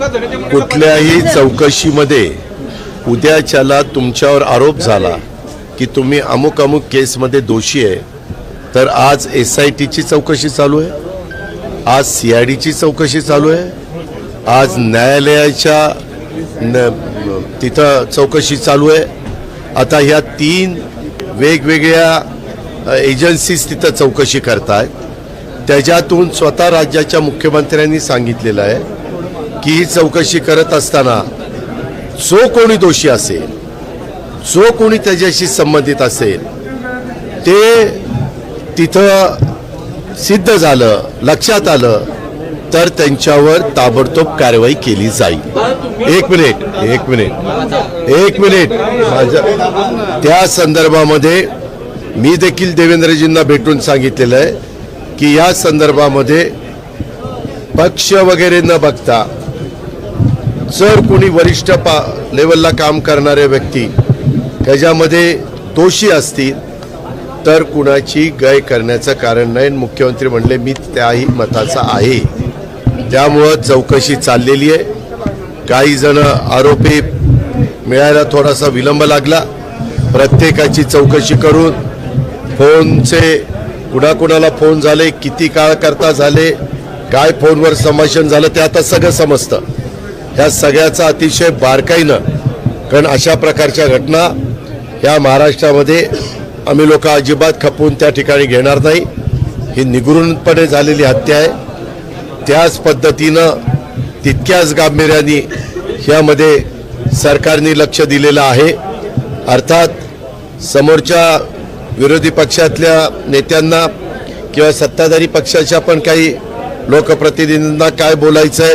कुठल्याही चौकशीमध्ये उद्याच्याला तुमच्यावर आरोप झाला की तुम्ही अमुक अमुक केसमध्ये दोषी आहे तर आज एस आय टीची चौकशी चालू आहे आज सी आय डीची चौकशी चालू आहे आज न्यायालयाच्या न तिथं चौकशी चालू आहे. आता ह्या तीन वेगवेगळ्या एजन्सीज तिथं चौकशी करतायत. त्याच्यातून स्वतः राज्याच्या मुख्यमंत्र्यांनी सांगितलेलं आहे की ही चौकशी करत असताना जो कोणी दोषी असेल जो कोणी त्याच्याशी संबंधित असेल ते तिथं सिद्ध झालं लक्षात आलं तर त्यांच्यावर ताबडतोब कारवाई केली जाईल. एक मिनिट एक मिनिट एक मिनिट. माझ्या त्या संदर्भामध्ये मी देखील देवेंद्रजींना भेटून सांगितलेलं आहे की या संदर्भामध्ये पक्ष वगैरे न बघता जर कोणी वरिष्ठ पा लेवलला काम करणाऱ्या व्यक्ती त्याच्यामध्ये दोषी असतील तर कुणाची गय करण्याचं कारण नाही. मुख्यमंत्री म्हणले मी त्याही मताचा आहे. त्यामुळं चौकशी चाललेली आहे. काही जण आरोपी मिळायला थोडासा विलंब लागला. प्रत्येकाची चौकशी करून फोनचे कुणाकुणाला फोन झाले किती काळ करता झाले काय फोनवर संभाषण झालं ते आता सगळं समजतं. ह्या सगळ्याचा अतिशय बारकाईनं कारण अशा प्रकारच्या घटना ह्या महाराष्ट्रामध्ये आम्ही लोक अजिबात खपवून त्या ठिकाणी घेणार नाही. ही निगुरूनपणे झालेली हत्या आहे. त्याच पद्धतीनं तितक्याच गांभीर्याने ह्यामध्ये सरकारने लक्ष दिलेलं आहे. अर्थात समोरच्या विरोधी पक्षातल्या नेत्यांना किंवा सत्ताधारी पक्षाच्या पण काही लोकप्रतिनिधींना काय बोलायचं आहे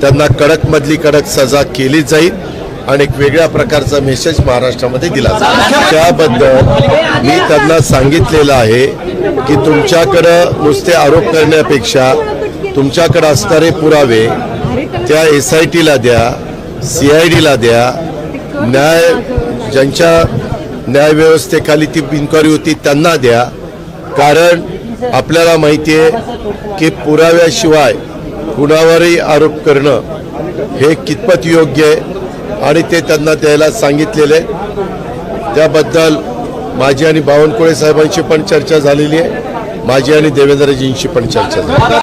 त्यांना कडक मधली कडक सजा केली जाईल आणि एक वेगळ्या प्रकारचा मेसेज महाराष्ट्रामध्ये दिला जाईल. त्याबद्दल मी त्यांना सांगितलेलं आहे की तुमच्याकडं नुसते आरोप करण्यापेक्षा तुमच्याकडे असणारे पुरावे त्या एस आय टीला द्या सी आय डीला द्या. न्याय ज्यांच्या न्यायव्यवस्थेखाली ती इन्क्वायरी होती त्यांना द्या. कारण आपल्याला माहिती आहे की पुराव्याशिवाय कुणावरही आरोप करणं हे कितपत योग्य आहे आणि ते त्यांना द्यायला सांगितलेले त्याबद्दल माझी आणि बावनकुळे साहेबांची पण चर्चा झालेली आहे. माझी आणि देवेंद्रजींची पण चर्चा झाली